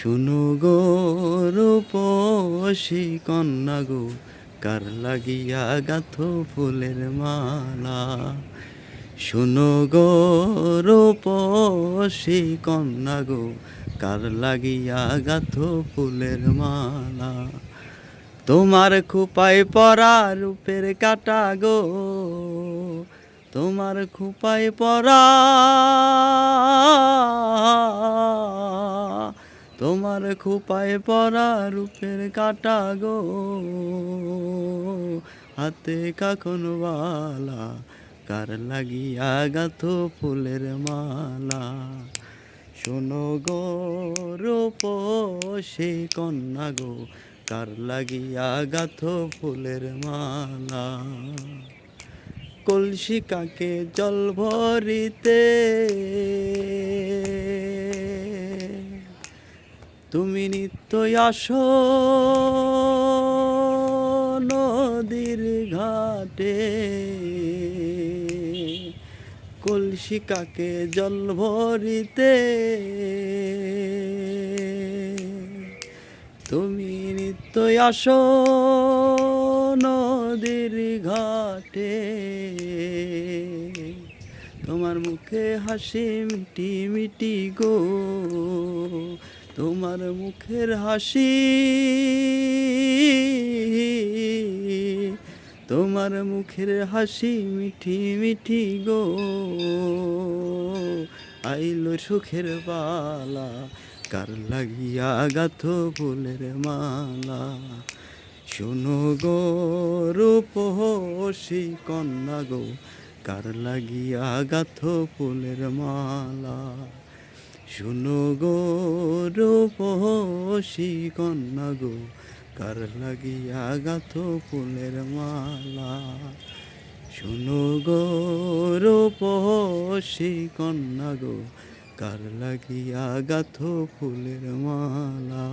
শুনো গো রূপসী কন্যা গো, কার লাগিয়া গাথো ফুলের মালা। শুনো গো রূপসী কন্যা গো, কার লাগিয়া গাথো ফুলের মালা। তোমার খুপায় পরা রূপের কাটা গো, তোমার খুপায় পরা তোমার খোপায় পরা রূপের কাটা গো। হাতে কাখন বালা, কার লাগিয়া গাথো ফুলের মালা। শোনো গো রূপ সে কন্যা গো, কার লাগিয়া গাথো ফুলের মালা। কলসি কাকে জল ভরিতে তুমি নিত্যই আসো নদীর ঘাটে। কলসি কাকে জল ভরিতে? তুমি নিত্যই আসো নদীর ঘাটে। তোমার মুখে হাসি মিটি মিটি গো। তোমার মুখের হাসি, তোমার মুখের হাসি মিঠি মিঠি গো। আইলো সুখের বালা, কার লাগিয়া গাথো ফুলের মালা। শোনো গো রূপসী কন্যা গো, কার লাগিয়া গাথো ফুলের মালা। শুনো গো রূপসী কন্যা গো, কার লাগিয়া গাথ ফুলের মালা? শুনো গো রূপসী কন্যা গো, কার লাগিয়া গাথ ফুলের মালা?